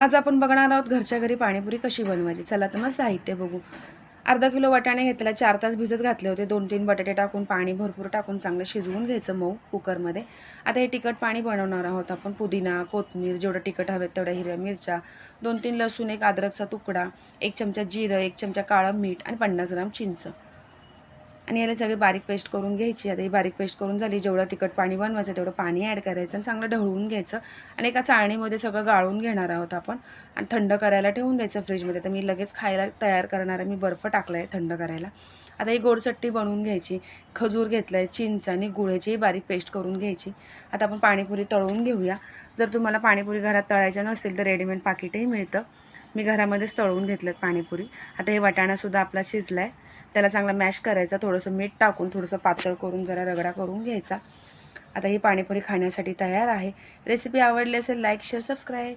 आज आपण बघणार आहोत घरच्या घरी पाणीपुरी कशी बनवायची. चला तर मग साहित्य बघू. अर्धा किलो वाटाणे घेतला चार तास भिजत घातले होते. दोन तीन बटाटे टाकून पाणी भरपूर टाकून चांगलं शिजवून घ्यायचं मऊ कुकरमध्ये. आता हे तिखट पाणी बनवणार आहोत आपण. पुदिना कोथमीर जेवढं तिखट हवेत तेवढ्या हिरव्या मिरच्या दोन तीन लसूण एक अद्रकचा तुकडा एक चमचा जिरं एक चमचा काळं मीठ आणि पन्नास ग्राम चिंच. आणि याला सगळी बारीक पेस्ट करून घ्यायची. आता ही बारीक पेस्ट करून झाली. जेवढं तिखट पाणी बनवायचं तेवढं पाणी ॲड करायचं आणि चांगलं ढवळून घ्यायचं. आणि एका चाळणीमध्ये सगळं गाळून घेणार आहोत आपण. आणि थंड करायला ठेवून द्यायचं फ्रीजमध्ये. तर मी लगेच खायला तयार करणार आहे. मी बर्फ टाकला आहे थंड करायला. आता ही गोड चट्टी बनवून घ्यायची. खजूर घेतलं आहे चिंच आणि गुळ्याचीही बारीक पेस्ट करून घ्यायची. आता आपण पाणीपुरी तळून घेऊया. जर तुम्हाला पाणीपुरी घरात तळायच्या नसेल तर रेडीमेड पाकिटही मिळतं. मी घरामध्येच तळून घेतलं पाणीपुरी. आता हे वाटाणासुद्धा आपला शिजला आहे त्याला चांगला मॅश करायचा थोडंसं मीठ टाकून थोडंसं पातळ करून जरा रगडा करून घ्यायचा. आता ही पाणीपुरी खाण्यासाठी तयार आहे. रेसिपी आवडली असेल लाईक शेअर सबस्क्राईब.